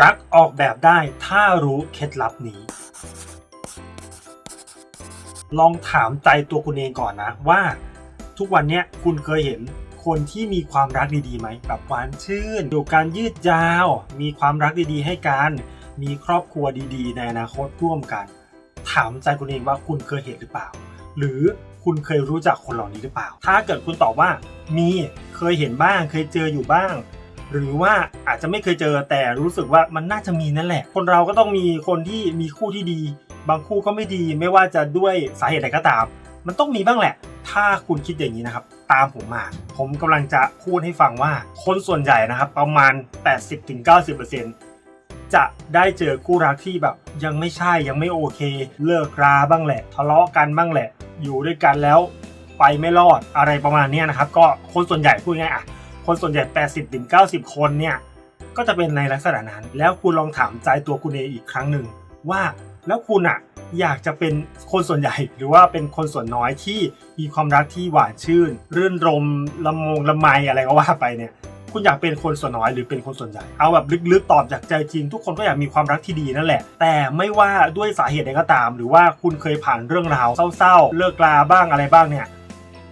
รักออกแบบได้ถ้ารู้เคล็ดลับนี้ ลองถามใจตัวคุณเองก่อนนะว่า ทุกวันเนี้ยคุณเคยเห็นคนที่มีความรักดีๆไหมแบบหวานชื่นอยู่การยืดยาว มีความรักดีๆ ให้กันมีครอบครัวดีๆ ในอนาคตร่วมกัน ถามใจคุณเองว่าคุณเคยเห็นหรือเปล่า หรือคุณเคยรู้จักคนเหล่านี้หรือเปล่า ถ้าเกิดคุณตอบว่า มีเคยเห็นบ้าง เคยเจออยู่บ้าง หรือว่าอาจจะไม่เคยเจอแต่รู้สึกว่ามันน่าจะมีนั่นแหละ คนเราก็ต้องมีคนที่มีคู่ที่ดี บางคู่ก็ไม่ดี ไม่ว่าจะด้วยสาเหตุใดก็ตาม มันต้องมีบ้างแหละ ถ้าคุณคิดอย่างนี้นะครับ ตามผมมา ผมกำลังจะพูดให้ฟังว่า คนส่วนใหญ่นะครับ ประมาณ 80-90%จะได้เจอคู่รักที่แบบ ยังไม่ใช่ยังไม่โอเค เลิกราบ้างแหละ ทะเลาะกันบ้างแหละ อยู่ด้วยกันแล้วไปไม่รอดอะไรประมาณนี้นะครับ ก็คนส่วนใหญ่พูดง่ายอะ คนส่วนใหญ่ 80-90 คนเนี่ยก็จะเป็นในลักษณะนั้น แล้วคุณลองถามใจตัวคุณเองอีกครั้งหนึ่งว่าแล้วคุณอะอยากจะเป็นคนส่วนใหญ่ หรือว่าเป็นคนส่วนน้อยที่มีความรักที่หวานชื่น รื่นรมละมงละไมอะไรก็ว่าไปเนี่ย คุณอยากเป็นคนส่วนน้อยหรือเป็นคนส่วนใหญ่เอาแบบลึกๆตอบจากใจจริง ทุกคนก็อยากมีความรักที่ดีนั่นแหละ แต่ไม่ว่าด้วยสาเหตุใดก็ตาม หรือว่าคุณเคยผ่านเรื่องราวเศร้าๆ เลิกลาบ้างอะไรบ้างเนี่ย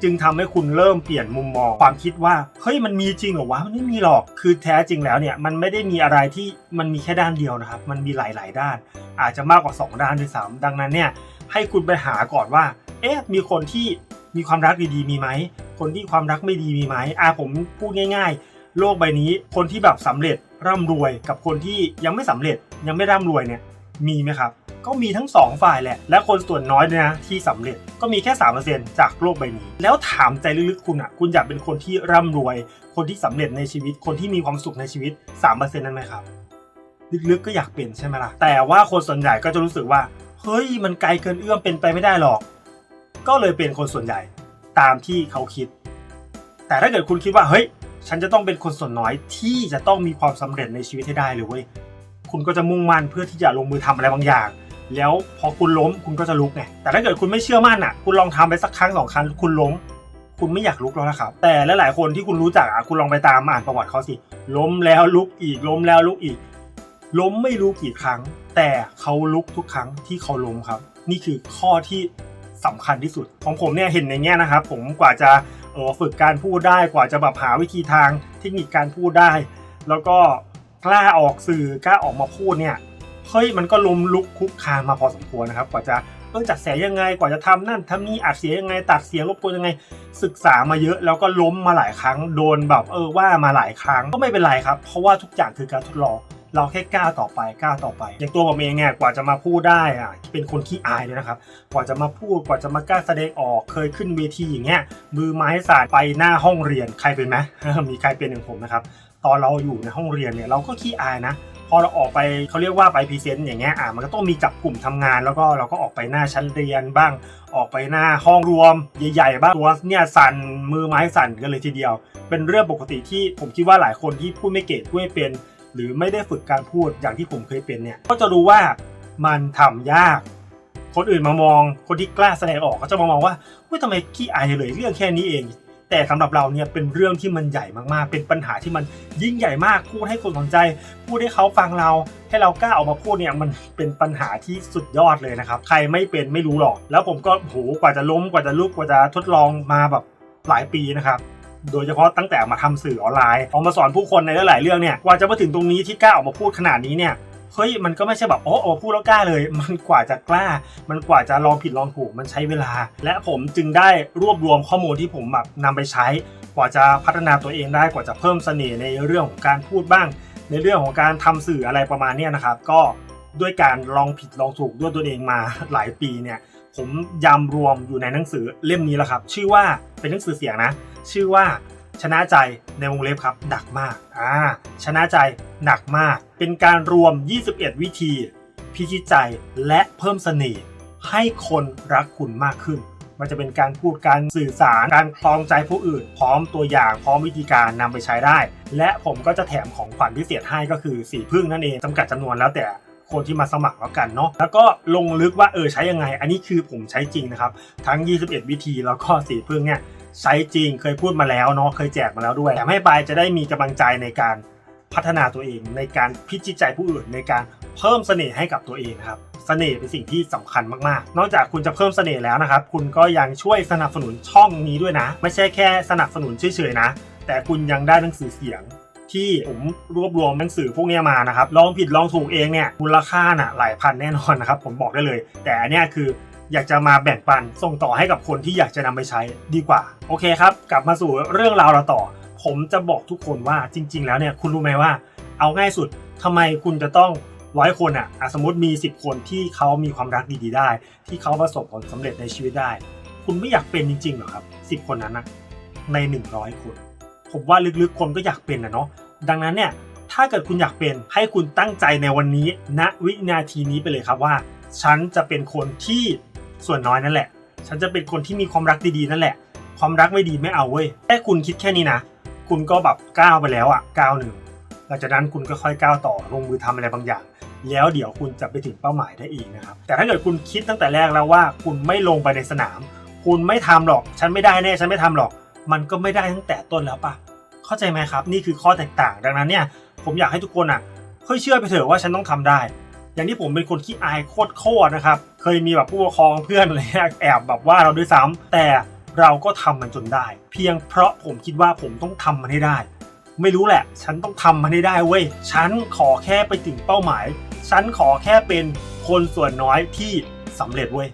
จึงทำให้คุณเริ่มเปลี่ยนมุมมอง ความคิดว่าเฮ้ยมันมีจริงเหรอวะมันไม่มีหรอกคือแท้จริงแล้วเนี่ยมันไม่ได้มีอะไรที่มันมีแค่ด้านเดียวนะครับ มันมีหลาย ๆ ด้าน อาจจะมากกว่า 2 ด้านด้วยซ้ำดังนั้นเนี่ยให้คุณไปหาก่อนว่า เอ๊ะ มีคนที่มีความรักดีๆมีไหม คนที่ความรักไม่ดีมีไหมอะผมพูดง่าย ๆ โลกใบนี้ คนที่แบบสำเร็จร่ำรวยกับคนที่ยังไม่สำเร็จยังไม่ร่ำรวยเนี่ยมีไหมครับ ก็มีทั้งสองฝ่ายแหละ และคนส่วนน้อยนะที่สำเร็จก็มีแค่ 3%จากโลกใบนี้ แล้วถามใจลึกๆคุณอะ คุณอยากเป็นคนที่ร่ำรวย คนที่สำเร็จในชีวิต คนที่มีความสุขในชีวิต 3%นั้นไหมครับ ลึกๆก็อยากเป็นใช่ไหมล่ะ แต่ว่าคนส่วนใหญ่ก็จะรู้สึกว่า เฮ้ย มันไกลเกินเอื้อมเป็นไปไม่ได้หรอก ก็เลยเป็นคนส่วนใหญ่ตามที่เขาคิด แต่ถ้าเกิดคุณคิดว่าเฮ้ย ฉันจะต้องเป็นคนส่วนน้อยที่จะต้องมีความสำเร็จในชีวิตให้ได้เลยเว้ยคุณก็จะมุ่งมั่นเพื่อที่จะลงมือทำอะไรบางอย่าง แล้วพอคุณล้มคุณก็จะลุกไงแต่ถ้าเกิดคุณไม่เชื่อมั่นอะ คุณลองทำไปสักครั้งสองครั้งคุณล้ม คุณไม่อยากลุกแล้วนะครับ แต่หลายๆคนที่คุณรู้จักอะคุณลองไปตามอ่านประวัติเขาสิ ล้มแล้วลุกอีกล้มแล้วลุกอีก ล้มไม่รู้กี่ครั้ง แต่เขาลุกทุกครั้งที่เขาล้มครับ นี่คือข้อที่สำคัญที่สุด ของผมเนี่ยเห็นในแง่นะครับ ผมกว่าจะเออฝึกการพูดได้กว่าจะแบบหาวิธีทางเทคนิคการพูดได้ แล้วก็กล้าออกสื่อกล้าออกมาพูดเนี่ย เฮ้ยมันก็ล้มลุกคุกคานมาพอสมควรนะครับ กว่าจะเออจัดแสงยังไงกว่าจะทำนั่นทำนี่อัดเสียงยังไง ตัดเสียงรบกวนยังไง ศึกษามาเยอะแล้วก็ล้มมาหลายครั้งโดนแบบเออว่ามาหลายครั้งก็ไม่เป็นไรครับ เพราะว่าทุกอย่างคือการทดลองเราแค่กล้าต่อไปกล้าต่อไป อย่างตัวผมเองเนี่ยกว่าจะมาพูดได้อะเป็นคนขี้อายเลยนะครับ กว่าจะมาพูดกว่าจะมากล้าแสดงออกเคยขึ้นเวทีอย่างเงี้ยมือไม้สานไปหน้าห้องเรียนใครเป็นไหมมีใครเป็นอย่างผมนะครับตอนเราอยู่ในห้องเรียนเนี่ยเราก็ขี้อายนะ พอเราออกไปเขาเรียกว่าไปพรีเซนต์อย่างเงี้ยอะมันก็ต้องมีจับกลุ่มทำงาน แล้วก็เราก็ออกไปหน้าชั้นเรียนบ้าง ออกไปหน้าห้องรวม ใหญ่ๆบ้างตัวเนี่ยสั่นมือไม้สั่นกันเลยทีเดียว เป็นเรื่องปกติที่ผมคิดว่าหลายคนที่พูดไม่เก่งพูดไม่เป็น หรือไม่ได้ฝึกการพูดอย่างที่ผมเคยเป็นเนี่ยก็จะรู้ว่ามันทำยาก คนอื่นมามองคนที่กล้าแสดงออกก็จะมามองว่าเฮ้ยทำไมขี้อายเลยเรื่องแค่นี้เอง แต่สำหรับเราเนี่ยเป็นเรื่องที่มันใหญ่มากๆ เป็นปัญหาที่มันยิ่งใหญ่มากพูดให้คนสนใจ พูดให้เขาฟังเรา ให้เรากล้าออกมาพูดเนี่ยมันเป็นปัญหาที่สุดยอดเลยนะครับ ใครไม่เป็นไม่รู้หรอก แล้วผมก็โหกว่าจะล้มกว่าจะลุกกว่าจะทดลองมาแบบหลายปีนะครับโดยเฉพาะตั้งแต่มาทำสื่อออนไลน์ออกมาสอนผู้คนในหลายๆเรื่องเนี่ยกว่าจะมาถึงตรงนี้ที่กล้าออกมาพูดขนาดนี้เนี่ย เฮ้ยมันก็ไม่ใช่แบบโอ้ออกมาพูดแล้วกล้าเลย มันกว่าจะกล้า มันกว่าจะลองผิดลองถูกมันใช้เวลา และผมจึงได้รวบรวมข้อมูลที่ผมแบบนำไปใช้ กว่าจะพัฒนาตัวเองได้กว่าจะเพิ่มเสน่ห์ในเรื่องของการพูดบ้าง ในเรื่องของการทำสื่ออะไรประมาณนี้นะครับ ก็ด้วยการลองผิดลองถูกด้วยตัวเองมาหลายปีเนี่ยผมยำรวมอยู่ในหนังสือเล่มนี้แล้วครับ ชื่อว่าเป็นหนังสือเสียงนะ ชื่อว่า ชนะใจในวงเล็บครับดักมากอ่าชนะใจหนักมาก เป็นการรวม 21 วิธี พิชิตใจและเพิ่มเสน่ห์ให้คนรักคุณมากขึ้น มันจะเป็นการพูดการสื่อสารการคลองใจผู้อื่น พร้อมตัวอย่างพร้อมวิธีการนำไปใช้ได้ และผมก็จะแถมของขวัญพิเศษให้ก็คือสีพึ่งนั่นเองจำกัดจำนวนแล้วแต่คนที่มาสมัครแล้วกันเนาะแล้วก็ลงลึกว่าเออใช้ยังไง อันนี้คือผมใช้จริงนะครับ ทั้ง 21 วิธีแล้วก็สีพึ่งเนี่ย ใช้จริงเคยพูดมาแล้วเนาะเคยแจกมาแล้วด้วยแต่ให้ไปจะได้มีกำลังใจในการพัฒนาตัวเอง ในการพิจิตใจผู้อื่นในการเพิ่มเสน่ห์ให้กับตัวเองนะครับเสน่ห์เป็นสิ่งที่สำคัญมากๆ นอกจากคุณจะเพิ่มเสน่ห์แล้วนะครับ คุณก็ยังช่วยสนับสนุนช่องนี้ด้วยนะ ไม่ใช่แค่สนับสนุนเฉยๆนะ แต่คุณยังได้หนังสือเสียง ที่ผมรวบรวมหนังสือพวกนี้มานะครับ ลองผิดลองถูกเองเนี่ย มูลค่าน่ะหลายพันแน่นอนนะครับ ผมบอกได้เลย แต่อันเนี้ยคือ อยากจะมาแบ่งปันส่งต่อให้กับคนที่อยากจะนำไปใช้ดีกว่า โอเคครับ กลับมาสู่เรื่องราวเราต่อ ผมจะบอกทุกคนว่าจริง ๆ แล้วเนี่ยคุณรู้ไหมว่า เอาง่ายสุดทำไมคุณจะต้องร้อยคนอะอะสมมติมี 10 คนที่เขามีความรักดีๆได้ ที่เขาประสบผลสำเร็จในชีวิตได้ คุณไม่อยากเป็นจริงๆหรอครับ10 คนนั้นนะใน 100 คน ผมว่าลึกๆคนก็อยากเป็นนะเนาะดังนั้นเนี่ยถ้าเกิดคุณอยากเป็นให้คุณตั้งใจในวันนี้ณวินาทีนี้ไปเลยครับว่า ฉันจะเป็นคนที่ ส่วนน้อยนั่นแหละ ฉันจะเป็นคนที่มีความรักดีๆนั่นแหละ ความรักไม่ดีไม่เอาเว้ยแค่คุณคิดแค่นี้นะ คุณก็แบบก้าวไปแล้วอะก้าวหนึ่งหลังจากนั้นคุณก็ค่อยก้าวต่อลงมือทำอะไรบางอย่าง แล้วเดี๋ยวคุณจะไปถึงเป้าหมายได้เองนะครับ แต่ถ้าเกิดคุณคิดตั้งแต่แรกแล้วว่า คุณไม่ลงไปในสนาม คุณไม่ทำหรอก ฉันไม่ได้แน่ฉันไม่ทำหรอก มันก็ไม่ได้ตั้งแต่ต้นแล้วปะเข้าใจไหมครับ นี่คือข้อแตกต่าง ดังนั้นเนี่ย ผมอยากให้ทุกคนอะค่อยเชื่อไปเถอะว่าฉันต้องทำได้ อย่างที่ผมเป็นคนขี้อายโคตรๆนะครับ เคยมีแบบผู้ปกครองเพื่อนอะไรเงี้ยแอบแบบว่าเราด้วยซ้ำแต่เราก็ทำมันจนได้ เพียงเพราะผมคิดว่าผมต้องทำมันให้ได้ ไม่รู้แหละ ฉันต้องทำมันให้ได้เว้ยฉันขอแค่ไปถึงเป้าหมาย ฉันขอแค่เป็นคนส่วนน้อยที่สำเร็จเว้ย